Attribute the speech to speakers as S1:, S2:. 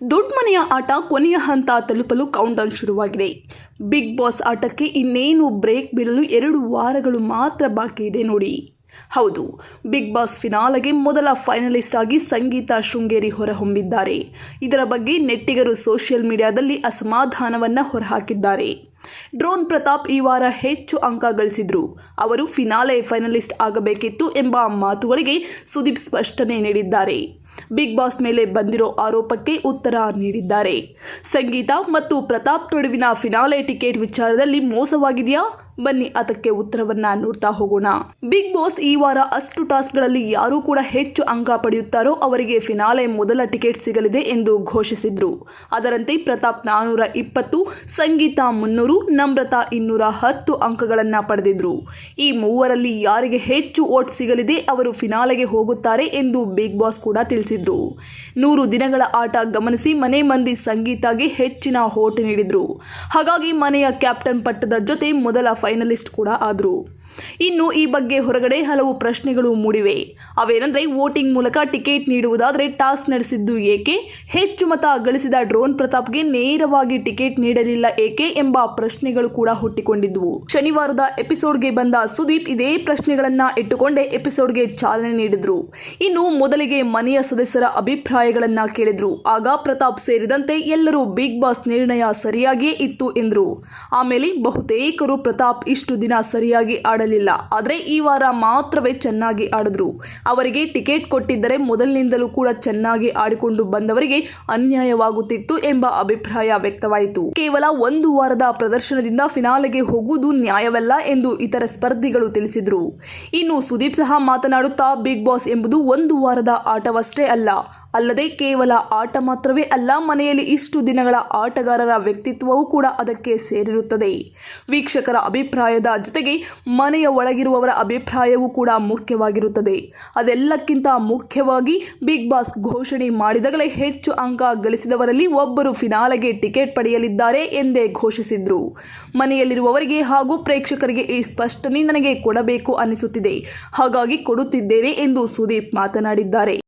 S1: ದೊಡ್ಡ ಮನೆಯ ಆಟ ಕೊನೆಯ ಹಂತ ತಲುಪಲು ಕೌಂಟ್ಡೌನ್ ಶುರುವಾಗಿದೆ. ಬಿಗ್ ಬಾಸ್ ಆಟಕ್ಕೆ ಇನ್ನೇನು ಬ್ರೇಕ್ ಬೀಳಲು ಎರಡು ವಾರಗಳು ಮಾತ್ರ ಬಾಕಿ ಇದೆ ನೋಡಿ. ಹೌದು ಬಿಗ್ ಬಾಸ್ ಫಿನಾಲೆಗೆ ಮೊದಲ ಫೈನಲಿಸ್ಟ್ ಆಗಿ ಸಂಗೀತ ಶೃಂಗೇರಿ ಹೊರಹೊಮ್ಮಿದ್ದಾರೆ. ಇದರ ಬಗ್ಗೆ ನೆಟ್ಟಿಗರು ಸೋಷಿಯಲ್ ಮೀಡಿಯಾದಲ್ಲಿ ಅಸಮಾಧಾನವನ್ನು ಹೊರಹಾಕಿದ್ದಾರೆ. ಡ್ರೋನ್ ಪ್ರತಾಪ್ ಈ ವಾರ ಹೆಚ್ಚು ಅಂಕ ಗಳಿಸಿದ್ರು. ಅವರು ಫಿನಾಲೆ ಫೈನಲಿಸ್ಟ್ ಆಗಬೇಕಿತ್ತು ಎಂಬ ಮಾತುಗಳಿಗೆ ಸುದೀಪ್ ಸ್ಪಷ್ಟನೆ ನೀಡಿದ್ದಾರೆ. ಬಿಗ್ ಬಾಸ್ ಮೇಲೆ ಬಂದಿರೋ ಆರೋಪಕ್ಕೆ ಉತ್ತರ ನೀಡಿದ್ದಾರೆ. ಸಂಗೀತ ಮತ್ತು ಪ್ರತಾಪ್ ನಡುವಿನ ಫಿನಾಲೆ ಟಿಕೆಟ್ ವಿಚಾರದಲ್ಲಿ ಮೋಸವಾಗಿದೆಯಾ? ಬನ್ನಿ, ಅದಕ್ಕೆ ಉತ್ತರವನ್ನ ನೋಡ್ತಾ ಹೋಗೋಣ. ಬಿಗ್ ಬಾಸ್ ಈ ವಾರ ಅಷ್ಟು ಟಾಸ್ಕ್ಗಳಲ್ಲಿ ಯಾರು ಕೂಡ ಹೆಚ್ಚು ಅಂಕ ಪಡೆಯುತ್ತಾರೋ ಅವರಿಗೆ ಫಿನಾಲೆ ಮೊದಲ ಟಿಕೆಟ್ ಸಿಗಲಿದೆ ಎಂದು ಘೋಷಿಸಿದ್ರು. ಅದರಂತೆ ಪ್ರತಾಪ್ ನಾನೂರ ಇಪ್ಪತ್ತು, ಸಂಗೀತ ಮುನ್ನೂರು, ನಮ್ರತಾ ಇನ್ನೂರ ಹತ್ತು ಅಂಕಗಳನ್ನ ಪಡೆದಿದ್ರು. ಈ ಮೂವರಲ್ಲಿ ಯಾರಿಗೆ ಹೆಚ್ಚು ಓಟ್ ಸಿಗಲಿದೆ ಅವರು ಫಿನಾಲೆಗೆ ಹೋಗುತ್ತಾರೆ ಎಂದು ಬಿಗ್ ಬಾಸ್ ಕೂಡ ತಿಳಿಸಿದ್ರು. ನೂರು ದಿನಗಳ ಆಟ ಗಮನಿಸಿ ಮನೆ ಮಂದಿ ಸಂಗೀತಾಗೆ ಹೆಚ್ಚಿನ ಓಟ್ ನೀಡಿದ್ರು. ಹಾಗಾಗಿ ಮನೆಯ ಕ್ಯಾಪ್ಟನ್ ಪಟ್ಟದ ಜೊತೆ ಮೊದಲ ಫೈನಲಿಸ್ಟ್ ಕೂಡ ಆದರು ಇನ್ನು ಈ ಬಗ್ಗೆ ಹೊರಗಡೆ ಹಲವು ಪ್ರಶ್ನೆಗಳು ಮೂಡಿವೆ. ಅವೇನೆಂದರೆ ವೋಟಿಂಗ್ ಮೂಲಕ ಟಿಕೆಟ್ ನೀಡುವುದಾದರೆ ಟಾಸ್ಕ್ ನಡೆಸಿದ್ದು ಏಕೆ? ಹೆಚ್ಚು ಮತ ಗಳಿಸಿದ ಡ್ರೋನ್ ಪ್ರತಾಪ್ಗೆ ನೇರವಾಗಿ ಟಿಕೆಟ್ ನೀಡಲಿಲ್ಲ ಏಕೆ ಎಂಬ ಪ್ರಶ್ನೆಗಳು ಕೂಡ ಹುಟ್ಟಿಕೊಂಡಿದ್ದವು ಶನಿವಾರದ ಎಪಿಸೋಡ್ಗೆ ಬಂದ ಸುದೀಪ್ ಇದೇ ಪ್ರಶ್ನೆಗಳನ್ನ ಇಟ್ಟುಕೊಂಡೇ ಎಪಿಸೋಡ್ಗೆ ಚಾಲನೆ ನೀಡಿದ್ರು. ಇನ್ನು ಮೊದಲಿಗೆ ಮನೆಯ ಸದಸ್ಯರ ಅಭಿಪ್ರಾಯಗಳನ್ನ ಕೇಳಿದ್ರು. ಆಗ ಪ್ರತಾಪ್ ಸೇರಿದಂತೆ ಎಲ್ಲರೂ ಬಿಗ್ ಬಾಸ್ ನಿರ್ಣಯ ಸರಿಯಾಗಿಯೇ ಇತ್ತು ಎಂದರು. ಆಮೇಲೆ ಬಹುತೇಕರು ಪ್ರತಾಪ್ ಇಷ್ಟು ದಿನ ಸರಿಯಾಗಿ ಆಡಲಿಲ್ಲ. ಆದರೆ ಈ ವಾರ ಮಾತ್ರವೇ ಚೆನ್ನಾಗಿ ಆಡಿದ್ರು. ಅವರಿಗೆ ಟಿಕೆಟ್ ಕೊಟ್ಟಿದ್ದರೆ ಮೊದಲಿನಿಂದಲೂ ಕೂಡ ಚೆನ್ನಾಗಿ ಆಡಿಕೊಂಡು ಬಂದವರಿಗೆ ಅನ್ಯಾಯವಾಗುತ್ತಿತ್ತು ಎಂಬ ಅಭಿಪ್ರಾಯ ವ್ಯಕ್ತವಾಯಿತು. ಕೇವಲ ಒಂದು ವಾರದ ಪ್ರದರ್ಶನದಿಂದ ಫಿನಾಲೆಗೆ ಹೋಗುವುದು ನ್ಯಾಯವಲ್ಲ ಎಂದು ಇತರ ಸ್ಪರ್ಧಿಗಳು ತಿಳಿಸಿದರು. ಇನ್ನು ಸುದೀಪ್ ಸಹ ಮಾತನಾಡುತ್ತಾ ಬಿಗ್ ಬಾಸ್ ಎಂಬುದು ಒಂದು ವಾರದ ಆಟವಷ್ಟೇ ಅಲ್ಲ. ಅಲ್ಲದೆ ಕೇವಲ ಆಟ ಮಾತ್ರವೇ ಅಲ್ಲ, ಮನೆಯಲ್ಲಿ ಇಷ್ಟು ದಿನಗಳ ಆಟಗಾರರ ವ್ಯಕ್ತಿತ್ವವೂ ಕೂಡ ಅದಕ್ಕೆ ಸೇರಿರುತ್ತದೆ. ವೀಕ್ಷಕರ ಅಭಿಪ್ರಾಯದ ಜೊತೆಗೆ ಮನೆಯ ಒಳಗಿರುವವರ ಅಭಿಪ್ರಾಯವೂ ಕೂಡ ಮುಖ್ಯವಾಗಿರುತ್ತದೆ. ಅದೆಲ್ಲಕ್ಕಿಂತ ಮುಖ್ಯವಾಗಿ ಬಿಗ್ ಬಾಸ್ ಘೋಷಣೆ ಮಾಡಿದಾಗಲೇ ಹೆಚ್ಚು ಅಂಕ ಗಳಿಸಿದವರಲ್ಲಿ ಒಬ್ಬರು ಫಿನಾಲೆಗೆ ಟಿಕೆಟ್ ಪಡೆಯಲಿದ್ದಾರೆ ಎಂದೇ ಘೋಷಿಸಿದ್ರು. ಮನೆಯಲ್ಲಿರುವವರಿಗೆ ಹಾಗೂ ಪ್ರೇಕ್ಷಕರಿಗೆ ಈ ಸ್ಪಷ್ಟನೆ ನನಗೆ ಕೊಡಬೇಕು ಅನಿಸುತ್ತಿದೆ. ಹಾಗಾಗಿ ಕೊಡುತ್ತಿದ್ದೇನೆ ಎಂದು ಸುದೀಪ್ ಮಾತನಾಡಿದ್ದಾರೆ.